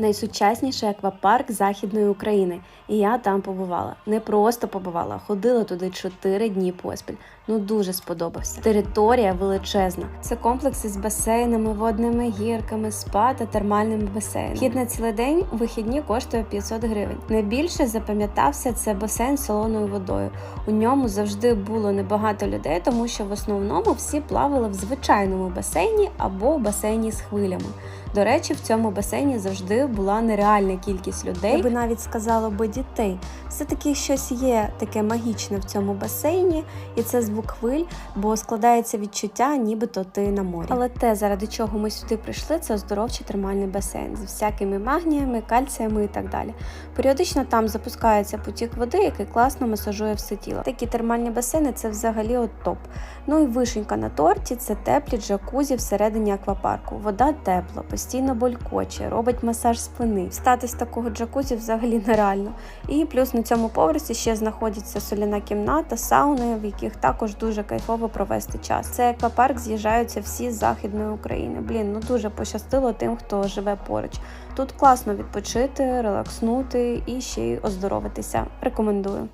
найсучасніший аквапарк Західної України. І я там побувала. Не просто побувала, ходила туди 4 дні поспіль. Ну дуже сподобався. Територія величезна. Це комплекс із басейнами, водними гірками, спа та термальними басейнами. Вхід на цілий день у вихідні коштує 500 гривень. Найбільше запам'ятався це басейн з солоною водою. У ньому завжди було небагато людей, тому що в основному всі плавали в звичайному басейні або в басейні з хвилями. До речі, в цьому басейні завжди була нереальна кількість людей. Я би навіть сказала би дітей. Все-таки щось є таке магічне в цьому басейні, і це звук хвиль, бо складається відчуття, нібито ти на морі. Але те, заради чого ми сюди прийшли, це оздоровчий термальний басейн з всякими магніями, кальціями і так далі. Періодично там запускається потік води, який класно масажує все тіло. Такі термальні басейни це взагалі от топ. Ну і вишенька на торті це теплі джакузі всередині аквапарку. Вода тепла, постійно болькоче, робить масаж спини. Встати з такого джакузі взагалі нереально. І плюс на цьому поверсі ще знаходиться соляна кімната, сауни, в яких також дуже кайфово провести час. Це аквапарк з'їжджаються всі з західної України. Блін, ну дуже пощастило тим, хто живе поруч. Тут класно відпочити, релакснути і ще й оздоровитися. Рекомендую.